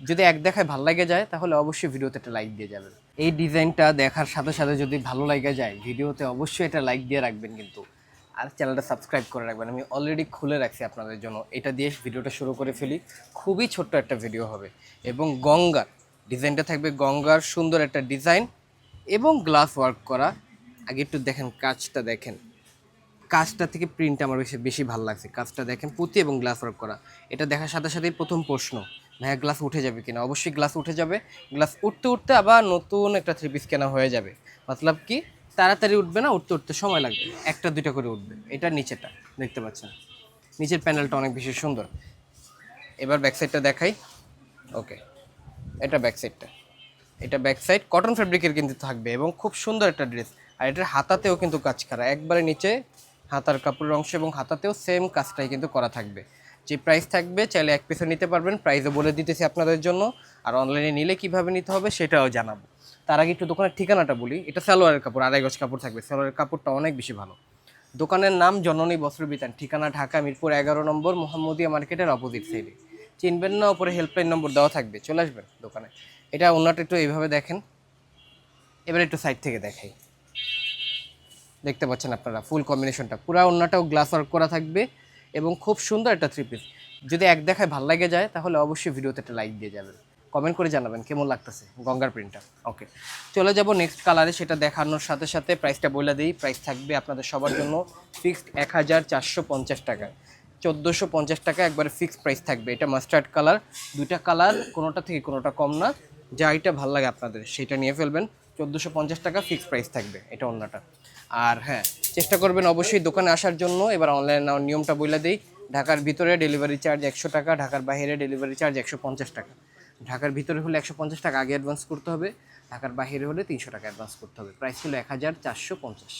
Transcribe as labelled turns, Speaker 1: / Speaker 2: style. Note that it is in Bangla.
Speaker 1: যদি এক দেখায় ভালো লাগে যায়, তাহলে অবশ্যই ভিডিওতে একটা লাইক দিয়ে যাবেন। এই ডিজাইনটা দেখার সাথে সাথে যদি ভালো লাগে যায়, ভিডিওতে অবশ্যই এটা লাইক দিয়ে রাখবেন কিন্তু। আর চ্যানেলটা সাবস্ক্রাইব করে রাখবেন। আমি অলরেডি খুলে রাখছি আপনাদের জন্য। এটা দিয়ে ভিডিওটা শুরু করে ফেলি। খুবই ছোট্ট একটা ভিডিও হবে। এবং গঙ্গার, ডিজাইনটা থাকবে গঙ্গার সুন্দর একটা ডিজাইন এবং গ্লাস ওয়ার্ক করা। আগে একটু দেখেন, কাজটা দেখেন। কাজটা থেকে প্রিন্ট আমার বেশি বেশি ভালো লাগছে। কাজটা দেখেন, পুঁতি এবং গ্লাস ওয়ার্ক করা। এটা দেখার সাথে সাথেই প্রথম প্রশ্ন। ভাইয়া গ্লাস উঠে যাবে কিনা? অবশ্যই গ্লাস উঠে যাবে। গ্লাস উঠতে উঠতে আবার নতুন একটা থ্রি পিস কেনা হয়ে যাবে। মতলব কি, তাড়াতাড়ি উঠবে না, উঠতে উঠতে সময় লাগবে। একটা, দুইটা করে উঠবে। এটা নিচেটা দেখতে পাচ্ছেন? নিচের প্যানেলটা অনেক বেশি সুন্দর। এবার ব্যাক সাইডটা দেখাই। ওকে এটা ব্যাক সাইডটা এটা ব্যাক সাইড কটন ফ্যাব্রিকের কিন্তু থাকবে এবং খুব সুন্দর একটা ড্রেস আর এটার হাতাতেও কিন্তু কাজ করা। একবারে নিচে হাতার কাপড়ের অংশ এবং হাতাতেও সেম কাজটাই কিন্তু করা থাকবে। যে প্রাইস থাকবে, চাইলে এক পিসে নিতে পারবেন। প্রাইসও বলে দিতেছি আপনাদের জন্য। আর অনলাইনে নিলে কীভাবে নিতে হবে সেটাও জানাব। তার আগে একটু দোকানের ঠিকানাটা বলি। এটা সালোয়ারের কাপড়, আড়াই গজ কাপড় থাকবে। সালোয়ারের কাপড়টা অনেক বেশি ভালো। দোকানের নাম জননী বস্ত্র বিতান ঠিকানা ঢাকা, মিরপুর এগারো নম্বর, মোহাম্মদিয়া মার্কেটের অপোজিট সাইডে চিনবেন না ওপরে হেল্পলাইন নম্বর দেওয়া থাকবে। চলে আসবেন দোকানে। এটা অন্যটা একটু এইভাবে দেখেন। এবার একটু সাইড থেকে দেখাই। দেখতে পাচ্ছেন আপনারা ফুল কম্বিনেশনটা পুরো অন্যটাও গ্লাস ওয়ার্ক করা থাকবে এবং খুব সুন্দর একটা থ্রি পিস যদি এক দেখায় ভালো লাগে যায়, তাহলে অবশ্যই ভিডিওতে একটা লাইক দিয়ে যাবেন। কমেন্ট করে জানাবেন কেমন লাগতেছে গঙ্গার প্রিন্টটা ওকে চলে যাব নেক্সট কালারে সেটা দেখানোর সাথে সাথে প্রাইসটা বলে দিই। প্রাইস থাকবে আপনাদের সবার জন্য ফিক্সড এক হাজার চারশো পঞ্চাশ টাকা। চোদ্দোশো পঞ্চাশ টাকা একবারে ফিক্সড প্রাইস থাকবে। এটা মাস্টার্ড কালার দুইটা কালার কোনোটা থেকে কোনোটা কম না। যা এটা ভালো লাগে আপনাদের, সেটা নিয়ে ফেলবেন। চোদ্দোশো পঞ্চাশ টাকা ফিক্সড প্রাইস থাকবে এটা অন্যটা আর হ্যাঁ চেষ্টা করবেন অবশ্যই দোকানে আসার জন্য। এবার অনলাইন নিয়মটা বলে দিই। ঢাকার ভিতরে ডেলিভারি চার্জ একশো টাকা, ঢাকার বাইরে ডেলিভারি চার্জ একশো পঞ্চাশ টাকা। ঢাকার ভিতরে হলে একশো পঞ্চাশ টাকা আগে অ্যাডভান্স করতে হবে, ঢাকার বাইরে হলে তিনশো টাকা অ্যাডভান্স করতে হবে। প্রাইস ছিল এক হাজার চারশো পঞ্চাশ।